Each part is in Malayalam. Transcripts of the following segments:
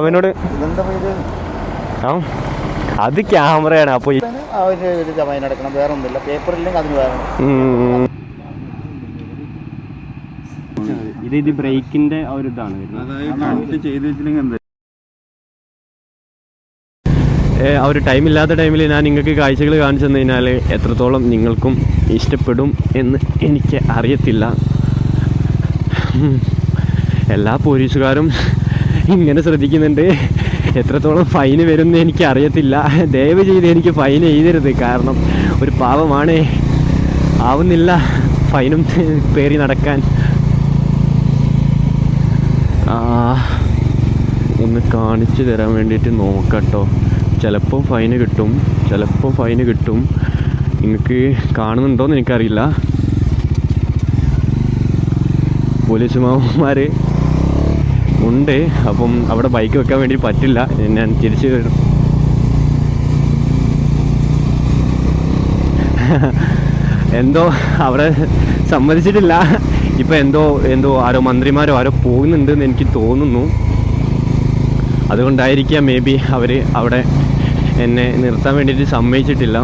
അവനോട് ആ അത് ക്യാമറയാണ് അപ്പൊ അടക്കണം വേറെ ഒന്നുമില്ല പേപ്പർ ഇല്ലെങ്കിൽ അതിന് വേറെ. ഉം. ഇത് ഇത് ബ്രേക്കിന്റെ ആ ഒരു ഇതാണ് വരുന്നത്. ആ ഒരു ടൈം ഇല്ലാത്ത ടൈമിൽ ഞാൻ നിങ്ങൾക്ക് കാഴ്ചകൾ കാണിച്ചു തന്നു കഴിഞ്ഞാൽ എത്രത്തോളം നിങ്ങൾക്കും ഇഷ്ടപ്പെടും എന്ന് എനിക്ക് അറിയത്തില്ല. എല്ലാ പോലീസുകാരും ഇങ്ങനെ ശ്രദ്ധിക്കുന്നുണ്ട്. എത്രത്തോളം ഫൈന് വരുമെന്ന് എനിക്ക് അറിയത്തില്ല ദയവ് ചെയ്ത് എനിക്ക് ഫൈൻ എഴുതരുത്. കാരണം ഒരു പാവമാണ്. ആവുന്നില്ല ഫൈനും പേറി നടക്കാൻ. ഒന്ന് കാണിച്ചു തരാൻ വേണ്ടിയിട്ട് നോക്കട്ടോ. ചിലപ്പോൾ ഫൈന് കിട്ടും. ചിലപ്പോൾ ഫൈന് കിട്ടും. നിങ്ങൾക്ക് കാണുന്നുണ്ടോയെന്ന് എനിക്കറിയില്ല. പോലീസ് മാമന്മാർ ഉണ്ട്. അപ്പം അവിടെ ബൈക്ക് വെക്കാൻ വേണ്ടി പറ്റില്ല. ഞാൻ തിരിച്ചു വരും. എന്തോ അവിടെ സമ്മതിച്ചിട്ടില്ല. ഇപ്പം എന്തോ എന്തോ ആരോ മന്ത്രിമാരോ ആരോ പോകുന്നുണ്ടെന്ന് എനിക്ക് തോന്നുന്നു. അതുകൊണ്ടായിരിക്കാം മേ ബി അവർ അവിടെ എന്നെ നിർത്താൻ വേണ്ടിയിട്ട് സമ്മതിച്ചിട്ടില്ല.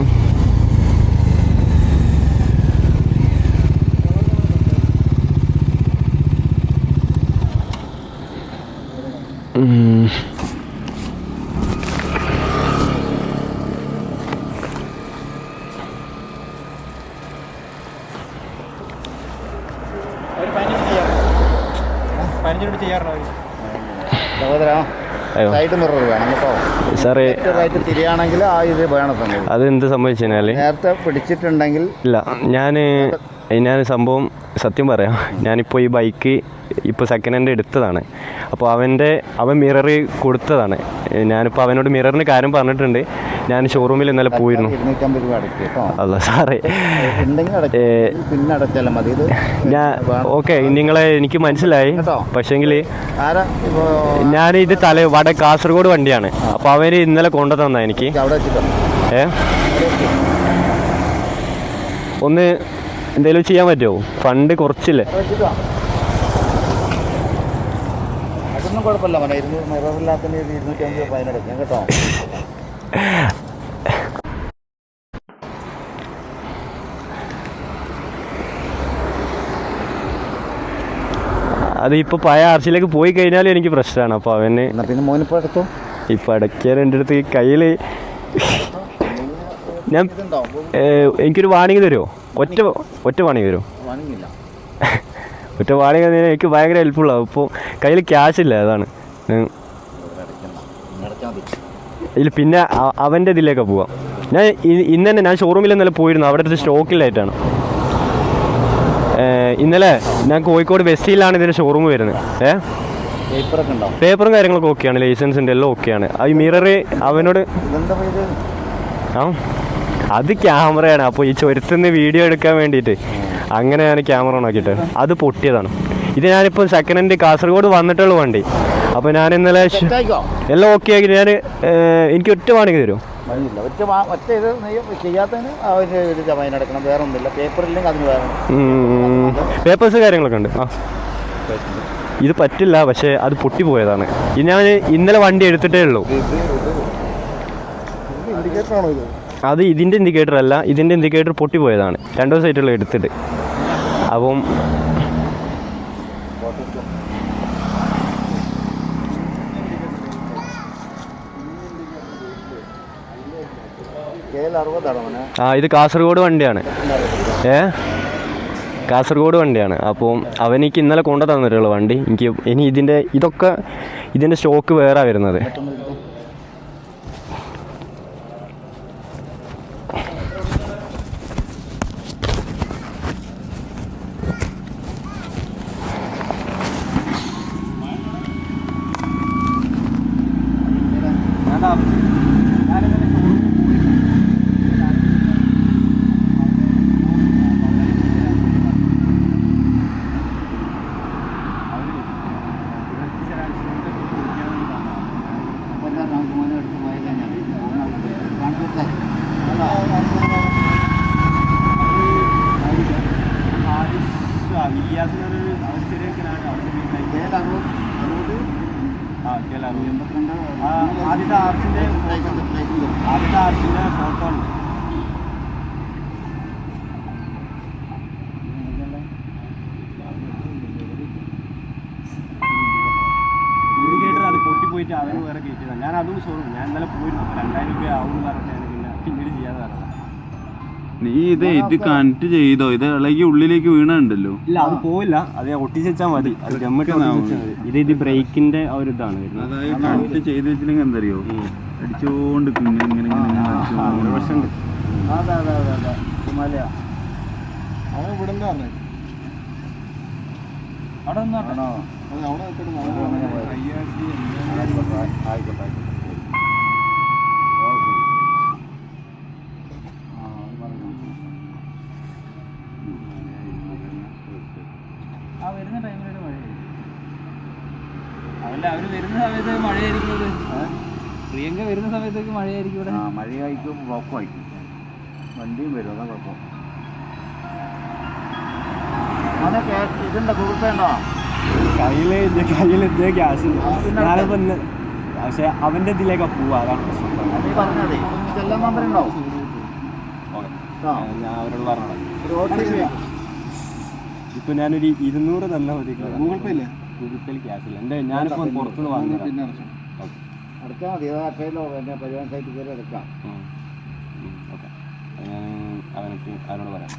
സഹോദരാ സൈഡ് മിറർ വേണം കേട്ടോ. സാറേ റൈറ്റ് തിരിയാണെങ്കിൽ ആ ഇത് വേണം അത് എന്ത് സംഭവിച്ചു കഴിഞ്ഞാൽ നേരത്തെ പിടിച്ചിട്ടുണ്ടെങ്കിൽ ഇല്ല ഞാൻ ഞാൻ സംഭവം സത്യം പറയാം. ഞാനിപ്പോൾ ഈ ബൈക്ക് ഇപ്പോൾ സെക്കൻഡ് ഹാൻഡ് എടുത്തതാണ്. അപ്പോൾ അവന്റെ അവൻ മിറർ കൊടുത്തതാണ്. ഞാനിപ്പോൾ അവനോട് മിററിന് കാര്യം പറഞ്ഞിട്ടുണ്ട്. ഞാൻ ഷോറൂമിൽ ഇന്നലെ പോയിരുന്നു. അല്ല സാറേ ഞാൻ ഓക്കെ നിങ്ങളെ എനിക്ക് മനസ്സിലായി. പക്ഷേങ്കിൽ ഞാൻ ഇത് തല വട കാസർഗോഡ് വണ്ടിയാണ്. അപ്പോൾ അവർ ഇന്നലെ കൊണ്ടു തന്ന എനിക്ക് ഏ? ഒന്ന് എന്തെങ്കിലും ചെയ്യാൻ പറ്റുമോ ഫണ്ട് കുറച്ചില്ലേ? അതൊന്നും കുഴപ്പമില്ല മോനെ. ഇരുന്നൂറ് മിററില്ലാത്തതിന് ഇരുന്നൂറ്റമ്പത് രൂപ ഫൈൻ അടയ്ക്കാം കേട്ടോ. അത് ഇപ്പോൾ പഴയ ആർച്ചിലേക്ക് പോയി കഴിഞ്ഞാലും എനിക്ക് പ്രശ്നമാണ്. അപ്പോൾ അവന് ഇപ്പൊ പിന്നെ മോനിപ്പോൾ എടുത്തോ ഇപ്പം എന്റെ അടുത്ത് കയ്യിൽ ഞാൻ എനിക്കൊരു വാണിംഗ് തരുമോ ഒറ്റ ഒറ്റ വാണിംഗ് തരുമോ ഒറ്റ വാണിംഗ് എനിക്ക് ഭയങ്കര ഹെൽപ്ഫുള്ളാണ് ഇപ്പോൾ കയ്യിൽ ക്യാഷ് ഇല്ല അതാണ്. ഇതിൽ പിന്നെ അവന്റെ ഇതിലേക്ക് പോവാം. ഞാൻ ഇന്ന് തന്നെ ഞാൻ ഷോറൂമിൽ ഇന്നലെ പോയിരുന്നു. അവിടെ അടുത്ത് സ്റ്റോക്കിലായിട്ടാണ്. ഇന്നലെ ഞാൻ കോഴിക്കോട് വെസ്റ്റിലാണ് ഇതിന്റെ ഷോറൂം വരുന്നത്. ഏ? പേപ്പറും കാര്യങ്ങളൊക്കെ ഓക്കെയാണ് ലൈസൻസിന്റെ എല്ലാം ഓക്കെയാണ് ആ ഈ മിററ് അവനോട് ആ അത് ക്യാമറയാണ് അപ്പോൾ ഈ ചുരത്തുനിന്ന് വീഡിയോ എടുക്കാൻ വേണ്ടിയിട്ട് അങ്ങനെ അങ്ങനെയാണ് ക്യാമറ ഓണാക്കിയിട്ട് അത് പൊട്ടിയതാണ്. ഇത് ഞാനിപ്പോൾ സെക്കൻഡ് ഹാൻഡ് കാസർഗോഡ് വന്നിട്ടുള്ള വണ്ടി. അപ്പോൾ ഞാൻ ഇന്നലെ എല്ലാം ഓക്കെ ആക്കി. ഞാൻ എനിക്ക് ഒറ്റ വാണിക്ക് തരും ഒറ്റ ഒറ്റ ഇത് ചെയ്യാത്തതിന് ഒരു ഫൈൻ വേറെ ഒന്നുമില്ല. അതിന് വേറെ പേപ്പേഴ്സ് കാര്യങ്ങളൊക്കെ ഉണ്ട്. ആ. ഇത് പറ്റില്ല പക്ഷേ അത് പൊട്ടിപ്പോയതാണ് ഞാൻ ഇന്നലെ വണ്ടി എടുത്തിട്ടേ ഉള്ളൂ. അത് ഇതിന്റെ ഇൻഡിക്കേറ്റർ അല്ല ഇതിന്റെ ഇൻഡിക്കേറ്റർ പൊട്ടിപ്പോയതാണ് രണ്ടോ ദിവസമായിട്ടുള്ള എടുത്തിട്ട്. അപ്പം ആ ഇത് കാസർഗോഡ് വണ്ടിയാണ്. ഏ? കാസർഗോഡ് വണ്ടിയാണ്. അപ്പോൾ അവനിക്ക് ഇന്നലെ കൊണ്ടു തന്നിട്ടുള്ള വണ്ടി. എനിക്ക് ഇനി ഇതിന്റെ ഇതൊക്കെ ഇതിന്റെ സ്റ്റോക്ക് വേറെ വരുന്നത് എൺപത്തിരണ്ട് ആ, ആദ്യത്തെ ആർച്ചിന്റെ ആദ്യത്തെ ആർച്ചിന്റെ ഫോട്ടോ ഉണ്ട് ഇൻഡിക്കേറ്റർ അത് പൊട്ടിപ്പോയിട്ട് അവന് വേറെ കയറ്റിയതാണ് ഞാൻ അതും സോറും ഞാൻ ഇന്നലെ പോയിരുന്നു. രണ്ടായിരം രൂപ ആവും പറഞ്ഞാൽ പിന്നെ പിന്നീട് ചെയ്യാതെ പറഞ്ഞത്. നീ ഇത് ഇത് കണക്ട് ചെയ്തോ? ഇത് ഇളകി ഉള്ളിലേക്ക് വീണുണ്ടല്ലോ. ഇല്ല അത് പോവില്ല. അത് ഒട്ടിച്ച് വെച്ചാൽ മതി. ഇത് ഇത് ബ്രേക്കിന്റെ ആ ഒരു ഇതാണ് അതായത് കണക്ട് ചെയ്ത് വെച്ചില്ലെങ്കിൽ എന്തറിയോ? അടിച്ചോണ്ട് ഇങ്ങനെ ഇങ്ങനെ ഇങ്ങനെ ഇങ്ങനെ ഒരു അടിച്ചോണ്ട് പ്രശ്നമുണ്ട് അതെ അതെ അതെ അതെ. ഹിമാലയ. അവൻ ഇവിടെ എന്താ പറഞ്ഞത് അവിടെ നിന്നോട്ടെ. ആണോ? അത് അവിടെ ആയിക്കോട്ടെ ആയിക്കോട്ടെ ആയിക്കോട്ടെ ഓക്കെ ആ അത് പറഞ്ഞു ആ വരുന്ന ടൈമിലൊരു മഴയായിരിക്കും അതല്ല അവർ വരുന്ന സമയത്ത് മഴയായിരിക്കുന്നത് പ്രിയങ്ക വരുന്ന സമയത്തേക്ക് മഴയായിരിക്കും ഇവിടെ. ആ മഴയായിരിക്കും ബ്ലോക്കും ആയിരിക്കും. വണ്ടിയും വരും അതാ കുഴപ്പം. അതെ ക്യാഷ് ഇതുണ്ടോ ഗൂഗിൾ പേ ഉണ്ടോ കയ്യിൽ എന്റെ കയ്യിൽ എത്തിയ ക്യാഷ് ഞാനിപ്പോ ഇന്ന് പക്ഷെ അവന്റെ ഇതിലേക്കാ പോവാ അതാണ് പ്രശ്നം. നീ പറഞ്ഞതേ. ചെല്ലാൻ നമ്പർ ഉണ്ടോ ഓക്കെ. ആ. ഞാൻ അവരോട് പറഞ്ഞോളാം. ഒരു ഒ ടി പി ഇപ്പൊ ഞാനൊരു ഇരുന്നൂറ് തന്ന മതി. ഗൂഗിൾ പേ ഇല്ലേ? ഗൂഗിൾ പേയിൽ ക്യാഷ് ഇല്ല എന്റെ ഞാനിപ്പോ പുറത്തുനിന്ന് വാങ്ങുന്നത് അത് അക്ഷയിലോ പിന്നെ പരിവാഹൻ സൈറ്റിൽ കയറി എടുക്കാം ഓക്കെ. ഞാൻ അവനക്ക് അവനോട് പറയാം.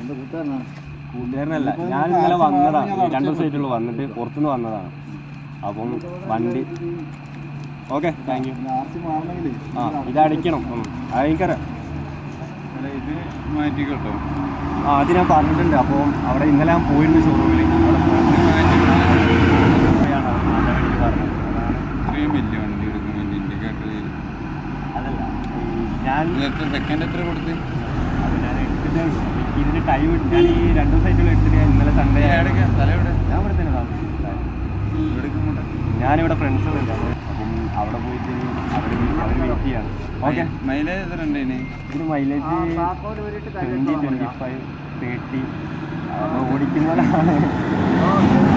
എന്റെ കൂട്ടുകാരനാണ് കൂട്ടുകാരനല്ല ഞാൻ ഇന്നലെ വന്നതാണ്. രണ്ട് സൈറ്റുള്ള വന്നിട്ട് പുറത്തുനിന്ന് വന്നതാണ്. അപ്പം വണ്ടി ഓക്കെ താങ്ക് യു. ആ ഇതടിക്കണം. എനിക്കറിയാം. ഇത് കേട്ടോ ആ അത് ഞാൻ പറഞ്ഞിട്ടുണ്ട്. അപ്പോൾ അവിടെ ഇന്നലെ ഞാൻ പോയിരുന്നു ഷോറൂമിൽ ഇത്രയും വലിയ വണ്ടി ഇൻഡിക്കേറ്റർ അതല്ല ഞാൻ നേരത്തെ സെക്കൻഡ് എത്ര കൊടുത്ത്. ഇതിന് ടൈം ഞാൻ ഈ രണ്ട് ദിവസമായിട്ടുള്ള എടുത്തിട്ട് ഞാൻ ഇന്നലെ സൺഡേ? ഞാൻ ഇവിടെ തന്നെ ഞാനിവിടെ ഫ്രണ്ട്സുകളുണ്ട് അപ്പം അവിടെ പോയിട്ട് ഓക്കെ. മൈലേജ് എത്ര ഉണ്ട് ഇതിന് ഇതിന് mileage twenty twenty five thirty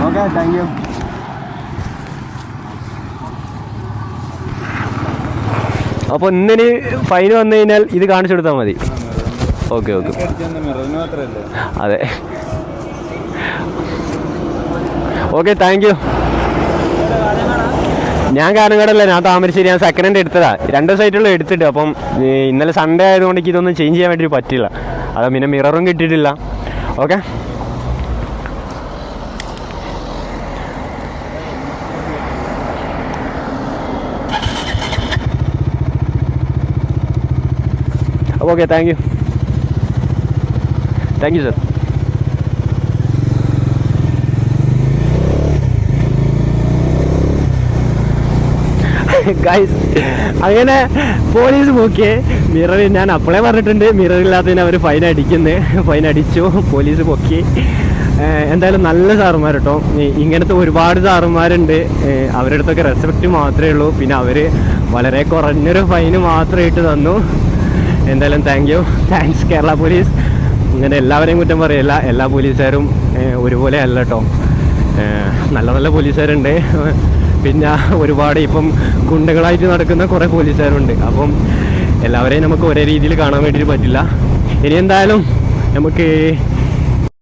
okay. Thank you അപ്പോൾ ഇന്നിന് ഫൈൻ വന്നു കഴിഞ്ഞാൽ ഇത് കാണിച്ചു കൊടുത്താൽ മതി. Okay okay. അതെ. ഓക്കെ താങ്ക് യു ഞാൻ കാരണക്കാടല്ല ഞാൻ താമരശ്ശേരി ഞാൻ സെക്കൻഡ് ഹാൻഡ് എടുത്തതാ. രണ്ട് സൈറ്റുള്ള എടുത്തിട്ട് അപ്പം ഇന്നലെ സൺഡേ ആയതുകൊണ്ട് എനിക്ക് ഇതൊന്നും ചേഞ്ച് ചെയ്യാൻ വേണ്ടി പറ്റില്ല അത് പിന്നെ മിററും കിട്ടിയിട്ടില്ല. Okay okay thank you thank you sir guys അങ്ങനെ പോലീസ് നോക്കിയേ. മിറർ ഞാൻ അപ്പോളേ പറഞ്ഞിട്ടുണ്ട്. മിറർ ഇല്ലാത്തതിന് അവർ ഫൈൻ അടിക്കുന്നത് ഫൈൻ അടിച്ചു. പോലീസ് പൊക്കി. എന്തായാലും നല്ല സാറുമാർ കേട്ടോ ഇങ്ങനത്തെ ഒരുപാട് സാറുമാരുണ്ട്. അവരുടെ അടുത്തൊക്കെ റെസ്പെക്റ്റ് മാത്രമേ ഉള്ളൂ. പിന്നെ അവർ വളരെ കുറഞ്ഞൊരു ഫൈന് മാത്രമേ ഇട്ട് തന്നു. എന്തായാലും thank you thanks Kerala police ഇങ്ങനെ എല്ലാവരെയും കുറ്റം പറയില്ല. എല്ലാ പോലീസുകാരും ഒരുപോലെ അല്ല കേട്ടോ നല്ല നല്ല പോലീസുകാരുണ്ട് പിന്നെ ഒരുപാട് ഇപ്പം ഗുണ്ടകളായിട്ട് നടക്കുന്ന കുറേ പോലീസുകാരുണ്ട്. അപ്പം എല്ലാവരെയും നമുക്ക് ഒരേ രീതിയിൽ കാണാൻ വേണ്ടിയിട്ട് പറ്റില്ല. ഇനി എന്തായാലും നമുക്ക്